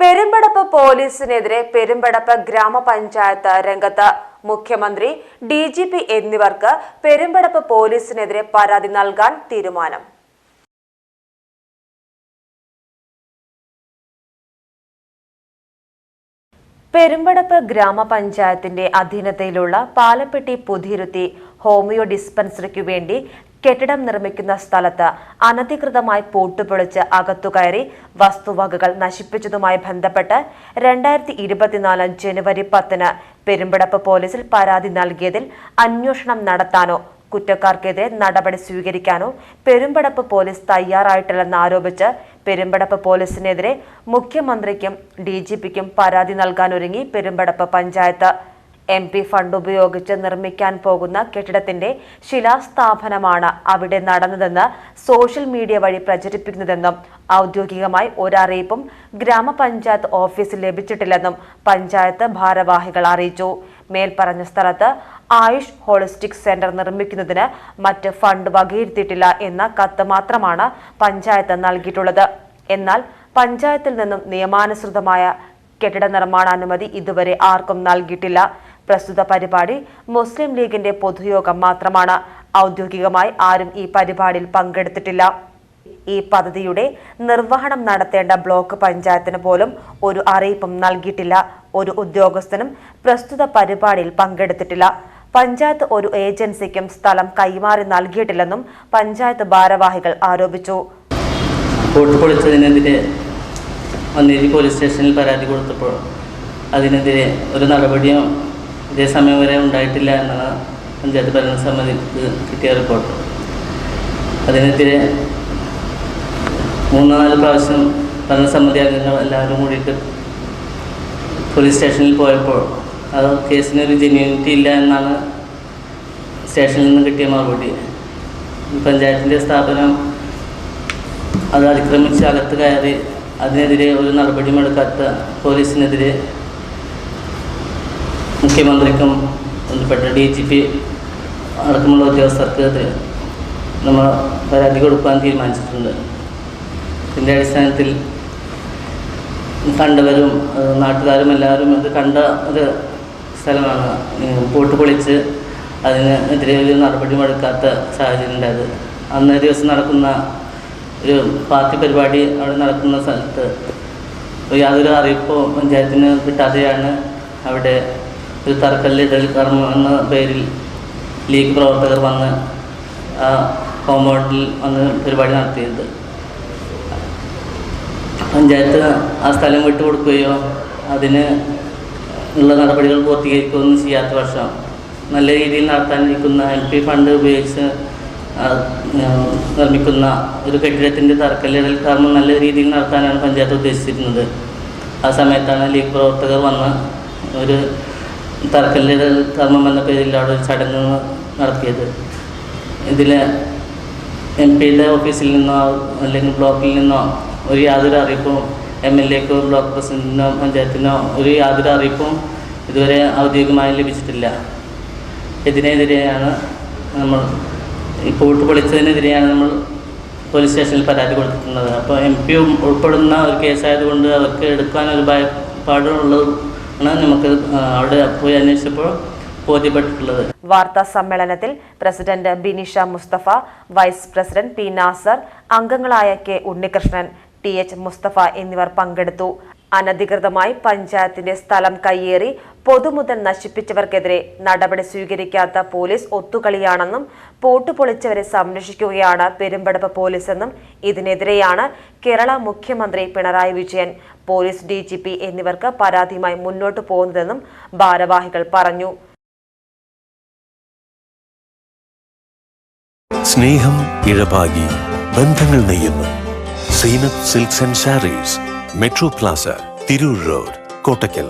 പെരുമ്പടപ്പ് പോലീസിനെതിരെ പെരുമ്പടപ്പ് ഗ്രാമപഞ്ചായത്ത് രംഗത്ത് മുഖ്യമന്ത്രി ഡി ജി പി എന്നിവർക്ക് പെരുമ്പടപ്പ് പോലീസിനെതിരെ പരാതി നൽകാൻ തീരുമാനം. പെരുമ്പടപ്പ് ഗ്രാമപഞ്ചായത്തിന്റെ അധീനതയിലുള്ള പാലപ്പെട്ടി പുതിരുത്തി ഹോമിയോ ഡിസ്പെൻസറിക്കു വേണ്ടി കെട്ടിടം നിർമ്മിക്കുന്ന സ്ഥലത്ത് അനധികൃതമായി പൂട്ടുപൊളിച്ച് അകത്തുകയറി വസ്തുവകകൾ നശിപ്പിച്ചതുമായി ബന്ധപ്പെട്ട് രണ്ടായിരത്തി ഇരുപത്തിനാല് ജനുവരി പത്തിന് പെരുമ്പടപ്പ് പോലീസിൽ പരാതി നൽകിയതിൽ അന്വേഷണം നടത്താനോ കുറ്റക്കാർക്കെതിരെ നടപടി സ്വീകരിക്കാനോ പെരുമ്പടപ്പ് പോലീസ് തയ്യാറായിട്ടില്ലെന്ന് ആരോപിച്ച് പെരുമ്പടപ്പ് പോലീസിനെതിരെ മുഖ്യമന്ത്രിക്കും ഡി പരാതി നൽകാനൊരുങ്ങി Perumpadappu panchayat. M P fund ഉപയോഗിച്ച് നിർമ്മിക്കാൻ പോകുന്ന കെട്ടിടത്തിന്റെ ശിലാസ്ഥാപനമാണ് അവിടെ നടന്നതെന്ന് സോഷ്യൽ മീഡിയ വഴി പ്രചരിപ്പിക്കുന്നതെന്നും ഔദ്യോഗികമായി ഒരറിയിപ്പും ഗ്രാമപഞ്ചായത്ത് ഓഫീസിൽ ലഭിച്ചിട്ടില്ലെന്നും പഞ്ചായത്ത് ഭാരവാഹികൾ അറിയിച്ചു. മേൽപ്പറഞ്ഞ സ്ഥലത്ത് ആയുഷ് ഹോളിസ്റ്റിക് സെന്റർ നിർമ്മിക്കുന്നതിന് മറ്റ് ഫണ്ട് വകയിരുത്തിയിട്ടില്ല എന്ന കത്ത് മാത്രമാണ് പഞ്ചായത്ത് നൽകിയിട്ടുള്ളത്. എന്നാൽ പഞ്ചായത്തിൽ നിന്നും നിയമാനുസൃതമായ കെട്ടിട നിർമ്മാണ അനുമതി ഇതുവരെ ആർക്കും നൽകിയിട്ടില്ല. പ്രസ്തുത പരിപാടി മുസ്ലിം ലീഗിന്റെ പൊതുയോഗം മാത്രമാണ്. ഔദ്യോഗികമായി ആരും ഈ പരിപാടിയിൽ പങ്കെടുത്തിട്ടില്ല. ഈ പദ്ധതിയുടെ നിർവഹണം നടത്തേണ്ട ബ്ലോക്ക് പഞ്ചായത്തിന് പോലും ഒരു അറിയിപ്പും നൽകിയിട്ടില്ല. ഒരു ഉദ്യോഗസ്ഥനും പ്രസ്തുത പരിപാടിയിൽ പങ്കെടുത്തിട്ടില്ല. പഞ്ചായത്ത് ഒരു ഏജൻസിക്കും സ്ഥലം കൈമാറി നൽകിയിട്ടില്ലെന്നും പഞ്ചായത്ത് ഭാരവാഹികൾ ആരോപിച്ചു. പോലീസ് സ്റ്റേഷനിൽ പരാതി കൊടുത്തപ്പോൾ അതിനെതിരെ ഒരു നടപടിയും ഇതേ സമയം വരെ ഉണ്ടായിട്ടില്ല എന്നാണ് പഞ്ചായത്ത് ഭരണസമിതിക്ക് കിട്ടിയ റിപ്പോർട്ട്. അതിനെതിരെ മൂന്ന് നാല് പ്രാവശ്യം ഭരണസമിതി അംഗങ്ങൾ എല്ലാവരും കൂടിയിട്ട് പോലീസ് സ്റ്റേഷനിൽ പോയപ്പോൾ അത് കേസിനൊരു ജെന്യൂനിറ്റി ഇല്ല എന്നാണ് സ്റ്റേഷനിൽ നിന്ന് കിട്ടിയ മറുപടി. പഞ്ചായത്തിന്റെ സ്ഥാപനം അത് അതിക്രമിച്ച് അകത്ത് കയറി അതിനെതിരെ ഒരു നടപടിയും എടുക്കാത്ത പോലീസിനെതിരെ മുഖ്യമന്ത്രിക്കും ബന്ധപ്പെട്ട ഡി ജി പി അടക്കമുള്ള ഉദ്യോഗസ്ഥർക്ക് നമ്മൾ പരാതി കൊടുക്കാൻ തീരുമാനിച്ചിട്ടുണ്ട്. ഇതിന്റെ അടിസ്ഥാനത്തിൽ കണ്ടവരും നാട്ടുകാരും എല്ലാവരും ഇത് കണ്ട ഒരു സ്ഥലമാണ്. പൂട്ട് പൊളിച്ച് അതിനെതിരെ ഒരു നടപടിയും എടുക്കാത്ത സാഹചര്യം ഉണ്ടായത്. അന്നേ ദിവസം നടക്കുന്ന ഒരു പാർട്ടി പരിപാടി അവിടെ നടക്കുന്ന സ്ഥലത്ത് യാതൊരു അറിയിപ്പോ പഞ്ചായത്തിന് കിട്ടാതെയാണ് അവിടെ ഒരു തറക്കല്ലിടൽ കർമ്മം എന്ന പേരിൽ ലീഗ് പ്രവർത്തകർ വന്ന് ആ കോമ്പൗണ്ടിൽ വന്ന് പരിപാടി നടത്തിയത്. പഞ്ചായത്ത് ആ സ്ഥലം വിട്ടുകൊടുക്കുകയോ അതിന് ഉള്ള നടപടികൾ പൂർത്തീകരിക്കുകയൊന്നും ചെയ്യാത്ത വർഷം നല്ല രീതിയിൽ നടത്താനിരിക്കുന്ന എം പി ഫണ്ട് ഉപയോഗിച്ച് നിർമ്മിക്കുന്ന ഒരു കെട്ടിടത്തിന്റെ തറക്കല്ലിടൽ കർമ്മം നല്ല രീതിയിൽ നടത്താനാണ് പഞ്ചായത്ത് ഉദ്ദേശിച്ചിരുന്നത്. ആ സമയത്താണ് ലീഗ് പ്രവർത്തകർ വന്ന് ഒരു തറക്കല്ലിടൽ കർമ്മം എന്ന പേരിൽ അവിടെ ഒരു ചടങ്ങ് നടത്തിയത്. ഇതിൽ എം പിയുടെ ഓഫീസിൽ നിന്നോ അല്ലെങ്കിൽ ബ്ലോക്കിൽ നിന്നോ ഒരു യാതൊരു അറിയിപ്പും എം എൽ എക്കോ ബ്ലോക്ക് പ്രസിഡന്റിനോ പഞ്ചായത്തിനോ ഒരു യാതൊരു അറിയിപ്പും ഇതുവരെ ഔദ്യോഗികമായി ലഭിച്ചിട്ടില്ല. ഇതിനെതിരെയാണ് നമ്മൾ ഈ പൂട്ട് പൊളിച്ചതിനെതിരെയാണ് നമ്മൾ പോലീസ് സ്റ്റേഷനിൽ പരാതി കൊടുത്തിട്ടുള്ളത്. അപ്പോൾ എം പി ഉൾപ്പെടുന്ന ഒരു കേസായതുകൊണ്ട് അവർക്ക് എടുക്കാൻ ഒരു ഭയപ്പാടുള്ളത് നമുക്ക് അവിടെ പോയി അന്വേഷിച്ചപ്പോൾ ബോധ്യപ്പെട്ടിട്ടുള്ളത്. വാർത്താ സമ്മേളനത്തിൽ president Binisha Mustafa vice president P Nasser അംഗങ്ങളായ K Unnikrishnan T H Mustafa എന്നിവർ പങ്കെടുത്തു. അനധികൃതമായി പഞ്ചായത്തിന്റെ സ്ഥലം കയ്യേറി പൊതുമുതൽ നശിപ്പിച്ചവർക്കെതിരെ നടപടി സ്വീകരിക്കാത്ത പോലീസ് ഒത്തുകളിയാണെന്നും പൂട്ടുപൊളിച്ചവരെ സംരക്ഷിക്കുകയാണ് പെരുമ്പടപ്പ് പോലീസെന്നും ഇതിനെതിരെയാണ് കേരള മുഖ്യമന്ത്രി പിണറായി വിജയൻ പോലീസ് ഡിജിപി എന്നിവർക്ക് പരാതിയുമായി മുന്നോട്ട് പോകുന്നതെന്നും ഭാരവാഹികൾ പറഞ്ഞു. സ്നേഹം ഇഴപാകി ബന്ധങ്ങൾ നെയ്യുന്നു. Zeenath silks and sarees metro plaza Tirur road Kottakkal.